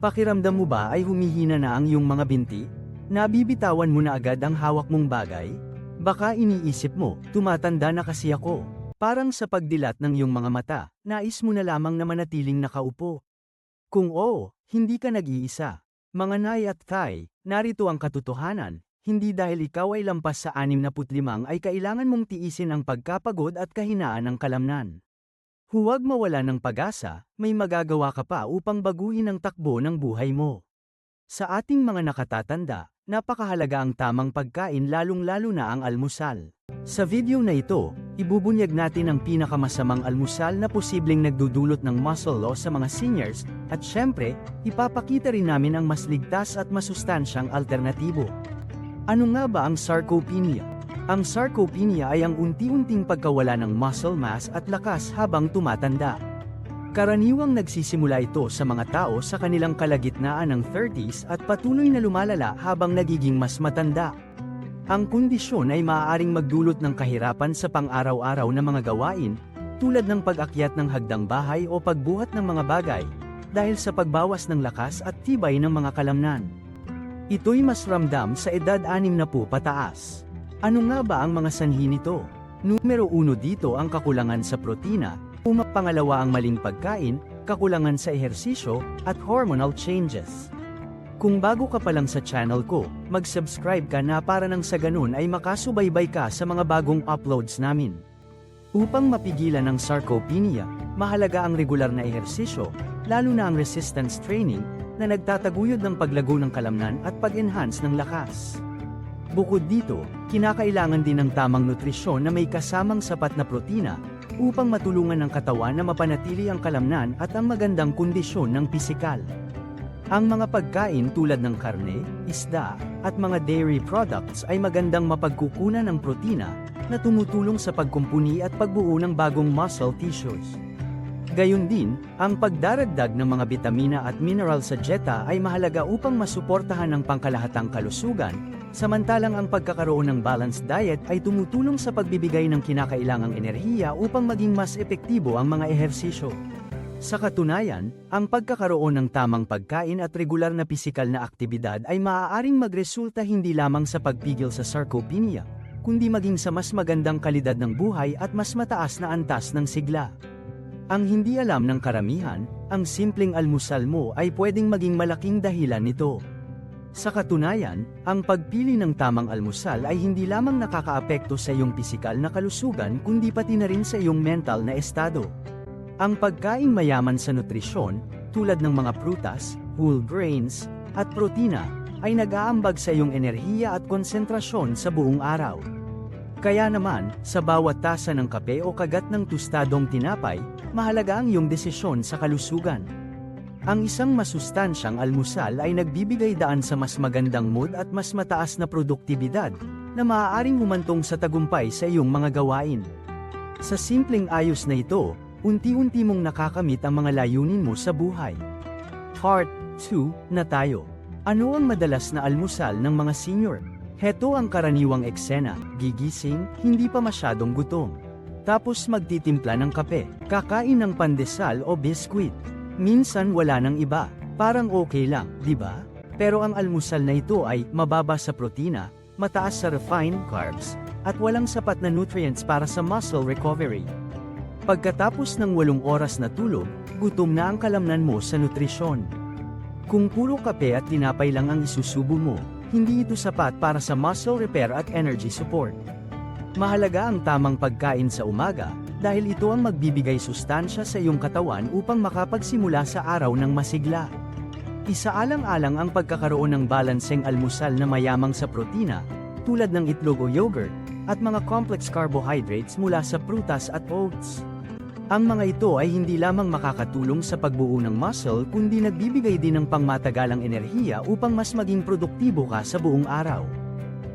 Pakiramdam mo ba ay humihina na ang iyong mga binti? Nabibitawan mo na agad ang hawak mong bagay? Baka iniisip mo, tumatanda na kasi ako. Parang sa pagdilat ng iyong mga mata, nais mo na lamang na manatiling nakaupo. Kung oo, hindi ka nag-iisa. Mga nay at tay, narito ang katotohanan, hindi dahil ikaw ay lampas sa 65 ay kailangan mong tiisin ang pagkapagod at kahinaan ng kalamnan. Huwag mawala ng pag-asa, may magagawa ka pa upang baguhin ang takbo ng buhay mo. Sa ating mga nakatatanda, napakahalaga ang tamang pagkain lalong-lalo na ang almusal. Sa video na ito, ibubunyag natin ang pinakamasamang almusal na posibleng nagdudulot ng muscle loss sa mga seniors, at syempre, ipapakita rin namin ang mas ligtas at masustansyang alternatibo. Ano nga ba ang sarcopenia? Ang sarcopenia ay ang unti-unting pagkawala ng muscle mass at lakas habang tumatanda. Karaniwang nagsisimula ito sa mga tao sa kanilang kalagitnaan ng 30s at patuloy na lumalala habang nagiging mas matanda. Ang kondisyon ay maaaring magdulot ng kahirapan sa pang-araw-araw na mga gawain, tulad ng pag-akyat ng hagdang bahay o pagbuhat ng mga bagay, dahil sa pagbawas ng lakas at tibay ng mga kalamnan. Ito'y mas ramdam sa edad 60 pataas. Ano nga ba ang mga sanhi nito? Numero uno dito ang kakulangan sa protina, uma pangalawa ang maling pagkain, kakulangan sa ehersisyo, at hormonal changes. Kung bago ka pa lang sa channel ko, mag-subscribe ka na para nang sa ganun ay makasubaybay ka sa mga bagong uploads namin. Upang mapigilan ang sarcopenia, mahalaga ang regular na ehersisyo, lalo na ang resistance training, na nagtataguyod ng paglago ng kalamnan at pag-enhance ng lakas. Bukod dito, kinakailangan din ng tamang nutrisyon na may kasamang sapat na protina, upang matulungan ng katawan na mapanatili ang kalamnan at ang magandang kondisyon ng pisikal. Ang mga pagkain tulad ng karne, isda, at mga dairy products ay magandang mapagkukunan ng protina na tumutulong sa pagkumpuni at pagbuo ng bagong muscle tissues. Gayon din, ang pagdaragdag ng mga bitamina at mineral sa dieta ay mahalaga upang masuportahan ang pangkalahatang kalusugan, samantalang ang pagkakaroon ng balanced diet ay tumutulong sa pagbibigay ng kinakailangang enerhiya upang maging mas epektibo ang mga ehersisyo. Sa katunayan, ang pagkakaroon ng tamang pagkain at regular na pisikal na aktibidad ay maaaring magresulta hindi lamang sa pagpigil sa sarcopenia, kundi maging sa mas magandang kalidad ng buhay at mas mataas na antas ng sigla. Ang hindi alam ng karamihan, ang simpleng almusal mo ay pwedeng maging malaking dahilan nito. Sa katunayan, ang pagpili ng tamang almusal ay hindi lamang nakakaapekto sa iyong pisikal na kalusugan kundi pati na rin sa iyong mental na estado. Ang pagkain mayaman sa nutrisyon, tulad ng mga prutas, whole grains, at protina, ay nag-aambag sa iyong enerhiya at konsentrasyon sa buong araw. Kaya naman, sa bawat tasa ng kape o kagat ng tustadong tinapay, mahalaga ang iyong desisyon sa kalusugan. Ang isang masustansyang almusal ay nagbibigay daan sa mas magandang mood at mas mataas na produktibidad, na maaaring humantong sa tagumpay sa iyong mga gawain. Sa simpleng ayos na ito, unti-unti mong nakakamit ang mga layunin mo sa buhay. Part 2 na tayo. Ano ang madalas na almusal ng mga senior? Heto ang karaniwang eksena, gigising, hindi pa masyadong gutom. Tapos magtitimpla ng kape, kakain ng pandesal o biskwit. Minsan wala nang iba, parang okay lang, di ba? Pero ang almusal na ito ay mababa sa protina, mataas sa refined carbs, at walang sapat na nutrients para sa muscle recovery. Pagkatapos ng walong oras na tulog, gutom na ang kalamnan mo sa nutrisyon. Kung puro kape at tinapay lang ang isusubo mo, hindi ito sapat para sa muscle repair at energy support. Mahalaga ang tamang pagkain sa umaga, dahil ito ang magbibigay sustansya sa iyong katawan upang makapagsimula sa araw ng masigla. Isaalang-alang ang pagkakaroon ng balanseng almusal na mayamang sa protina, tulad ng itlog o yogurt, at mga complex carbohydrates mula sa prutas at oats. Ang mga ito ay hindi lamang makakatulong sa pagbuo ng muscle kundi nagbibigay din ng pangmatagalang enerhiya upang mas maging produktibo ka sa buong araw.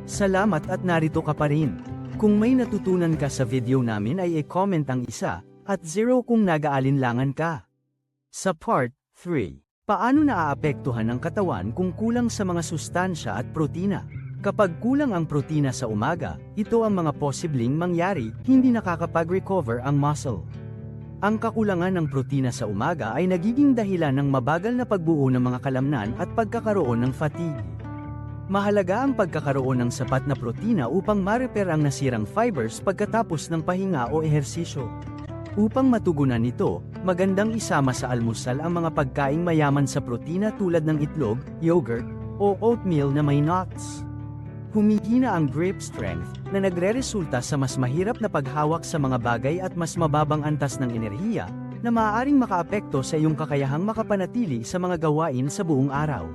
Salamat at narito ka pa rin. Kung may natutunan ka sa video namin ay e-comment ang isa, at zero kung nag-aalinlangan ka. Sa part 3, paano naaapektuhan ang katawan kung kulang sa mga sustansya at protina? Kapag kulang ang protina sa umaga, ito ang mga posibleng mangyari, hindi nakakapag-recover ang muscle. Ang kakulangan ng protina sa umaga ay nagiging dahilan ng mabagal na pagbuo ng mga kalamnan at pagkakaroon ng fatigue. Mahalaga ang pagkakaroon ng sapat na protina upang ma-repair ang nasirang fibers pagkatapos ng pahinga o ehersisyo. Upang matugunan ito, magandang isama sa almusal ang mga pagkaing mayaman sa protina tulad ng itlog, yogurt, o oatmeal na may nuts. Humihina ang grip strength na nagre-resulta sa mas mahirap na paghawak sa mga bagay at mas mababang antas ng enerhiya na maaaring makaapekto sa iyong kakayahang makapanatili sa mga gawain sa buong araw.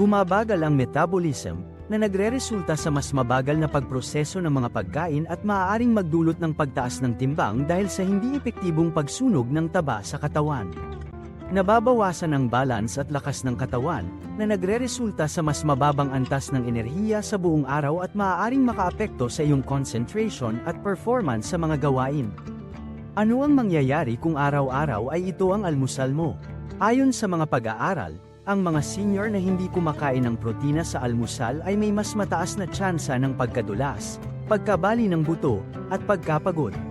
Bumabagal ang metabolism na nagre-resulta sa mas mabagal na pagproseso ng mga pagkain at maaaring magdulot ng pagtaas ng timbang dahil sa hindi epektibong pagsunog ng taba sa katawan. Nababawasan ang balance at lakas ng katawan, na nagre-resulta sa mas mababang antas ng enerhiya sa buong araw at maaaring makaapekto sa iyong concentration at performance sa mga gawain. Ano ang mangyayari kung araw-araw ay ito ang almusal mo? Ayon sa mga pag-aaral, ang mga senior na hindi kumakain ng protina sa almusal ay may mas mataas na tsansa ng pagkadulas, pagkabali ng buto, at pagkapagod.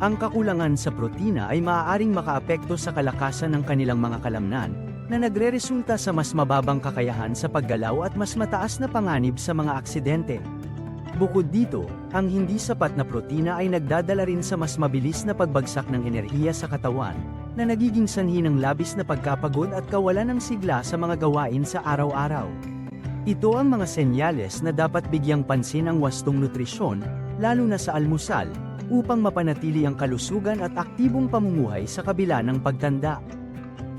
Ang kakulangan sa protina ay maaaring makaapekto sa kalakasan ng kanilang mga kalamnan, na nagre-resulta sa mas mababang kakayahan sa paggalaw at mas mataas na panganib sa mga aksidente. Bukod dito, ang hindi sapat na protina ay nagdadala rin sa mas mabilis na pagbagsak ng enerhiya sa katawan, na nagiging sanhi ng labis na pagkapagod at kawalan ng sigla sa mga gawain sa araw-araw. Ito ang mga senyales na dapat bigyang pansin ang wastong nutrisyon, lalo na sa almusal, upang mapanatili ang kalusugan at aktibong pamumuhay sa kabila ng pagtanda.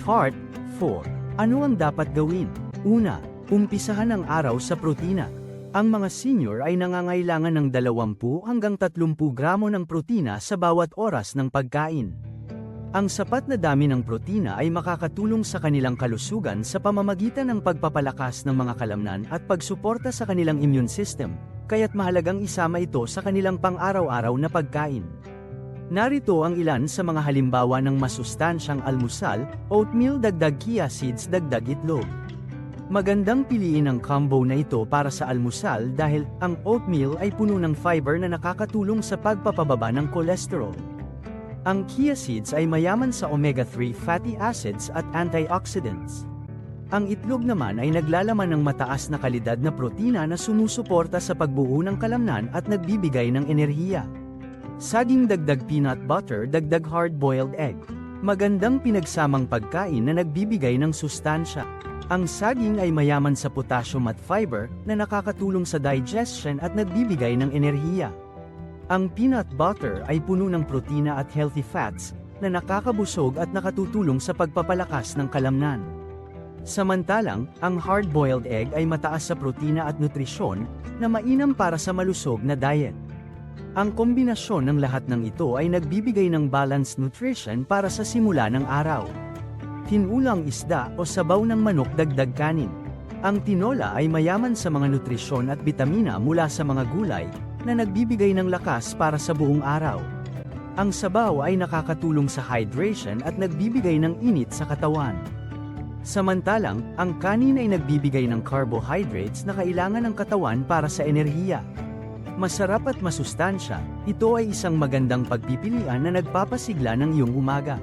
Part 4. Ano ang dapat gawin? Una, umpisahan ang araw sa protina. Ang mga senior ay nangangailangan ng 20 hanggang 30 gramo ng protina sa bawat oras ng pagkain. Ang sapat na dami ng protina ay makakatulong sa kanilang kalusugan sa pamamagitan ng pagpapalakas ng mga kalamnan at pagsuporta sa kanilang immune system, kaya't mahalagang isama ito sa kanilang pang-araw-araw na pagkain. Narito ang ilan sa mga halimbawa ng masustansyang almusal, oatmeal dagdag chia seeds dagdag itlog. Magandang piliin ang combo na ito para sa almusal dahil ang oatmeal ay puno ng fiber na nakakatulong sa pagpapababa ng kolesterol. Ang chia seeds ay mayaman sa omega-3 fatty acids at antioxidants. Ang itlog naman ay naglalaman ng mataas na kalidad na protina na sumusuporta sa pagbuo ng kalamnan at nagbibigay ng enerhiya. Saging dagdag peanut butter dagdag hard-boiled egg. Magandang pinagsamang pagkain na nagbibigay ng sustansya. Ang saging ay mayaman sa potassium at fiber na nakakatulong sa digestion at nagbibigay ng enerhiya. Ang peanut butter ay puno ng protina at healthy fats na nakakabusog at nakatutulong sa pagpapalakas ng kalamnan. Samantalang, ang hard-boiled egg ay mataas sa protina at nutrisyon na mainam para sa malusog na diet. Ang kombinasyon ng lahat ng ito ay nagbibigay ng balanced nutrition para sa simula ng araw. Tinulang isda o sabaw ng manok dagdag kanin. Ang tinola ay mayaman sa mga nutrisyon at bitamina mula sa mga gulay, na nagbibigay ng lakas para sa buong araw. Ang sabaw ay nakakatulong sa hydration at nagbibigay ng init sa katawan. Samantalang, ang kanin ay nagbibigay ng carbohydrates na kailangan ng katawan para sa enerhiya. Masarap at masustansya, ito ay isang magandang pagpipilian na nagpapasigla ng iyong umaga.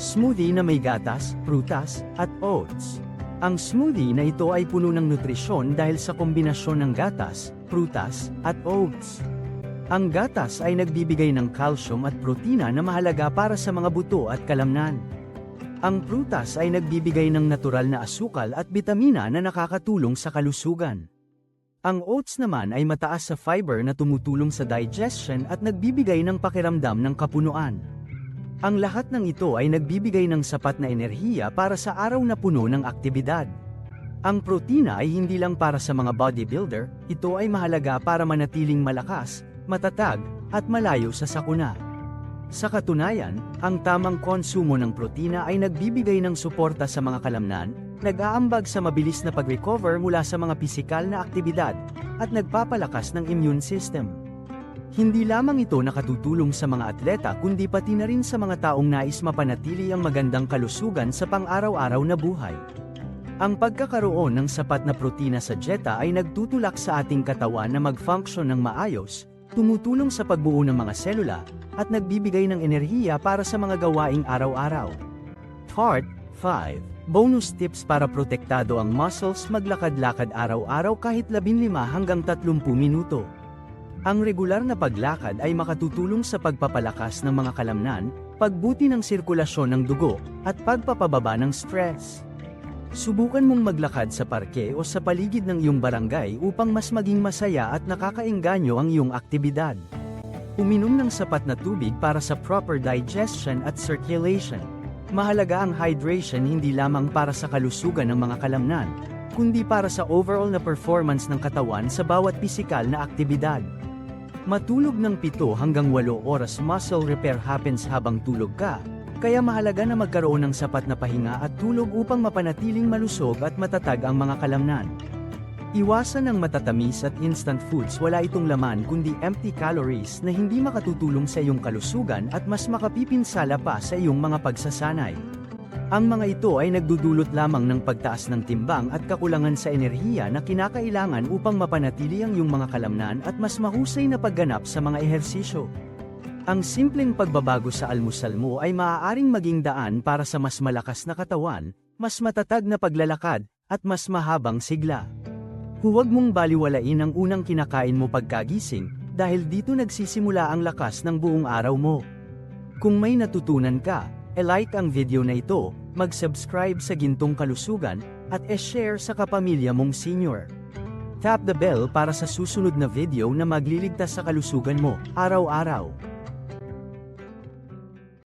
Smoothie na may gatas, prutas, at oats. Ang smoothie na ito ay puno ng nutrisyon dahil sa kombinasyon ng gatas, prutas, at oats. Ang gatas ay nagbibigay ng calcium at protina na mahalaga para sa mga buto at kalamnan. Ang prutas ay nagbibigay ng natural na asukal at bitamina na nakakatulong sa kalusugan. Ang oats naman ay mataas sa fiber na tumutulong sa digestion at nagbibigay ng pakiramdam ng kapunuan. Ang lahat ng ito ay nagbibigay ng sapat na enerhiya para sa araw na puno ng aktibidad. Ang protina ay hindi lang para sa mga bodybuilder, ito ay mahalaga para manatiling malakas, matatag, at malayo sa sakuna. Sa katunayan, ang tamang konsumo ng protina ay nagbibigay ng suporta sa mga kalamnan, nag-aambag sa mabilis na pag-recover mula sa mga pisikal na aktibidad, at nagpapalakas ng immune system. Hindi lamang ito nakatutulong sa mga atleta kundi pati na rin sa mga taong nais mapanatili ang magandang kalusugan sa pang-araw-araw na buhay. Ang pagkakaroon ng sapat na protina sa dieta ay nagtutulak sa ating katawan na mag-function ng maayos, tumutulong sa pagbuo ng mga selula, at nagbibigay ng enerhiya para sa mga gawaing araw-araw. Part 5. Bonus tips para protektado ang muscles maglakad-lakad araw-araw kahit 15 hanggang 30 minuto. Ang regular na paglakad ay makatutulong sa pagpapalakas ng mga kalamnan, pagbuti ng sirkulasyon ng dugo, at pagpapababa ng stress. Subukan mong maglakad sa parke o sa paligid ng iyong barangay upang mas maging masaya at nakakaengganyo ang iyong aktibidad. Uminom ng sapat na tubig para sa proper digestion at circulation. Mahalaga ang hydration hindi lamang para sa kalusugan ng mga kalamnan, kundi para sa overall na performance ng katawan sa bawat pisikal na aktibidad. Matulog ng 7 hanggang 8 oras muscle repair happens habang tulog ka, kaya mahalaga na magkaroon ng sapat na pahinga at tulog upang mapanatiling malusog at matatag ang mga kalamnan. Iwasan ang matatamis at instant foods wala itong laman kundi empty calories na hindi makatutulong sa iyong kalusugan at mas makapipinsala pa sa iyong mga pagsasanay. Ang mga ito ay nagdudulot lamang ng pagtaas ng timbang at kakulangan sa enerhiya na kinakailangan upang mapanatili ang iyong mga kalamnan at mas mahusay na pagganap sa mga ehersisyo. Ang simpleng pagbabago sa almusal mo ay maaaring maging daan para sa mas malakas na katawan, mas matatag na paglalakad, at mas mahabang sigla. Huwag mong baliwalain ang unang kinakain mo pagkagising, dahil dito nagsisimula ang lakas ng buong araw mo. Kung may natutunan ka, e-like ang video na ito, mag-subscribe sa Gintong Kalusugan, at e-share sa kapamilya mong senior. Tap the bell para sa susunod na video na magliligtas sa kalusugan mo, araw-araw.